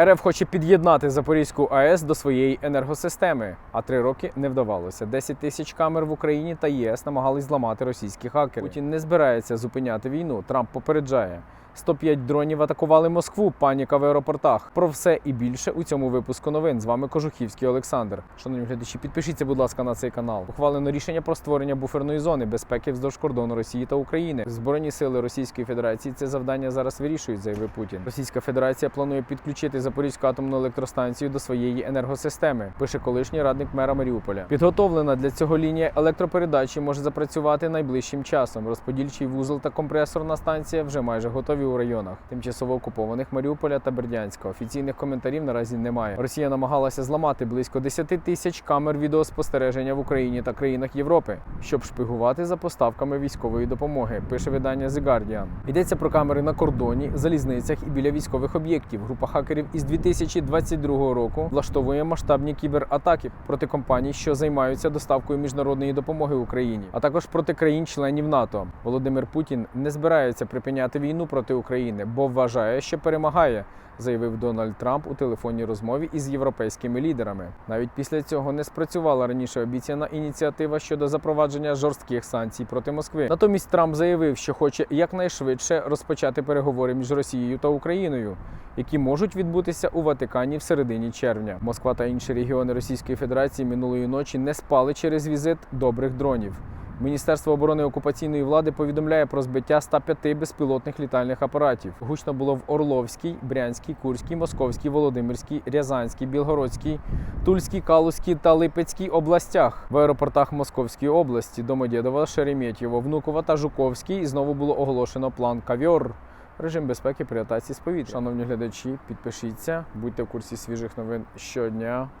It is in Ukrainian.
РФ хоче під'єднати Запорізьку АЕС до своєї енергосистеми, а три роки не вдавалося. 10 тисяч камер в Україні та ЄС намагались зламати російські хакери. Путін не збирається зупиняти війну. Трамп попереджає. 105 дронів атакували Москву. Паніка в аеропортах. Про все і більше у цьому випуску новин. З вами Кожухівський Олександр. Шановні глядачі, підпишіться, будь ласка, на цей канал. Ухвалено рішення про створення буферної зони безпеки вздовж кордону Росії та України. Збройні сили Російської Федерації це завдання зараз вирішують, заявив Путін. Російська Федерація планує підключити Запорізьку атомну електростанцію до своєї енергосистеми. Пише колишній радник мера Маріуполя. Підготовлена для цього лінія електропередачі може запрацювати найближчим часом. Розподільчий вузол та компресорна станція вже майже готові у районах, тимчасово окупованих Маріуполя та Бердянська. Офіційних коментарів наразі немає. Росія намагалася зламати близько 10 тисяч камер відеоспостереження в Україні та країнах Європи, щоб шпигувати за поставками військової допомоги. Пише видання The Guardian. Йдеться про камери на кордоні, залізницях і біля військових об'єктів. Група хакерів із 2022 року влаштовує масштабні кібератаки проти компаній, що займаються доставкою міжнародної допомоги Україні, а також проти країн-членів НАТО. Володимир Путін не збирається припиняти війну проти України, бо вважає, що перемагає. Заявив Дональд Трамп у телефонній розмові із європейськими лідерами. Навіть після цього не спрацювала раніше обіцяна ініціатива щодо запровадження жорстких санкцій проти Москви. Натомість Трамп заявив, що хоче якнайшвидше розпочати переговори між Росією та Україною, які можуть відбутися у Ватикані в середині червня. Москва та інші регіони Російської Федерації минулої ночі не спали через візит добрих дронів. Міністерство оборони окупаційної влади повідомляє про збиття 105 безпілотних літальних апаратів. Гучно було в Орловській, Брянській, Курській, Московській, Володимирській, Рязанській, Білгородській, Тульській, Калузькій та Липецькій областях. В аеропортах Московської області Домодєдова, Шереметьєво, Внуково та Жуковській знову було оголошено план Кавьор. Режим безпеки при атаці з повітря. Шановні глядачі, підпишіться, будьте в курсі свіжих новин щодня.